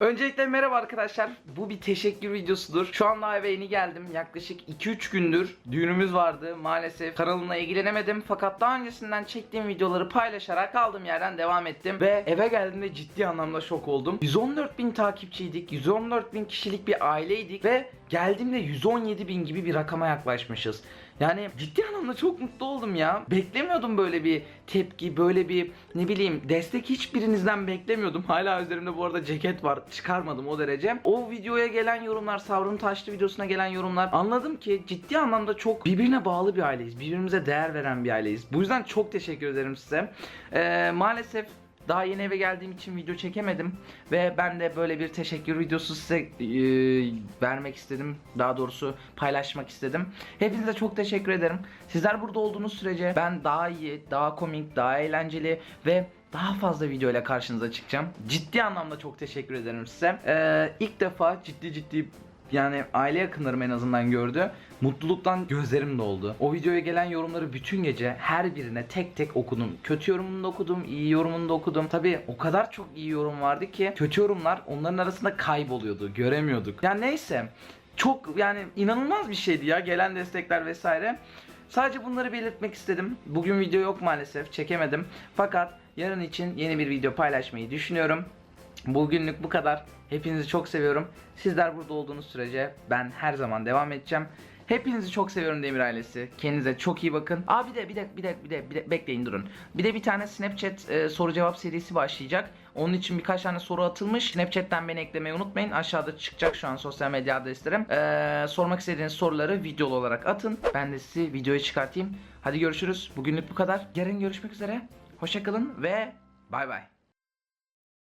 Öncelikle merhaba arkadaşlar. Bu bir teşekkür videosudur. Şu anda eve yeni geldim. Yaklaşık 2-3 gündür düğünümüz vardı. Maalesef kanalımla ilgilenemedim. Fakat daha öncesinden çektiğim videoları paylaşarak kaldığım yerden devam ettim. Ve eve geldiğimde ciddi anlamda şok oldum. 114 bin takipçiydik. 114 bin kişilik bir aileydik. Ve geldiğimde 117 bin gibi bir rakama yaklaşmışız. Yani ciddi anlamda çok mutlu oldum ya. Beklemiyordum böyle bir tepki, böyle bir ne bileyim destek hiçbirinizden beklemiyordum. Hala üzerimde bu arada ceket var. Çıkarmadım o derece. O videoya gelen yorumlar, Savrun Taşlı videosuna gelen yorumlar anladım ki ciddi anlamda çok birbirine bağlı bir aileyiz. Birbirimize değer veren bir aileyiz. Bu yüzden çok teşekkür ederim size. Ee, maalesef daha yeni eve geldiğim için video çekemedim ve ben de böyle bir teşekkür videosu size e, vermek istedim. Daha doğrusu paylaşmak istedim. Hepinize çok teşekkür ederim. Sizler burada olduğunuz sürece ben daha iyi, daha komik, daha eğlenceli ve daha fazla video ile karşınıza çıkacağım. Ciddi anlamda çok teşekkür ederim size. Ee, ilk defa ciddi ciddi yani aile yakınlarım en azından gördü. Mutluluktan gözlerim doldu. O videoya gelen yorumları bütün gece her birine tek tek okudum. Kötü yorumunu da okudum, iyi yorumunu da okudum. Tabi o kadar çok iyi yorum vardı ki kötü yorumlar onların arasında kayboluyordu. Göremiyorduk. Yani neyse. Çok yani inanılmaz bir şeydi ya gelen destekler vesaire. Sadece bunları belirtmek istedim. Bugün video yok maalesef. Çekemedim. Fakat yarın için yeni bir video paylaşmayı düşünüyorum. Bugünlük bu kadar. Hepinizi çok seviyorum. Sizler burada olduğunuz sürece ben her zaman devam edeceğim. Hepinizi çok seviyorum Demir ailesi. Kendinize çok iyi bakın. Aa bir de bir de bir de bir de, bir de bekleyin durun. Bir de bir tane Snapchat e, soru cevap serisi başlayacak. Onun için birkaç tane soru atılmış. Snapchat'ten beni eklemeyi unutmayın. Aşağıda çıkacak şu an sosyal medya adreslerim. Ee, sormak istediğiniz soruları videolu olarak atın. Ben de sizi videoya çıkartayım. Hadi görüşürüz. Bugünlük bu kadar. Yarın görüşmek üzere. Hoşçakalın ve bay bay.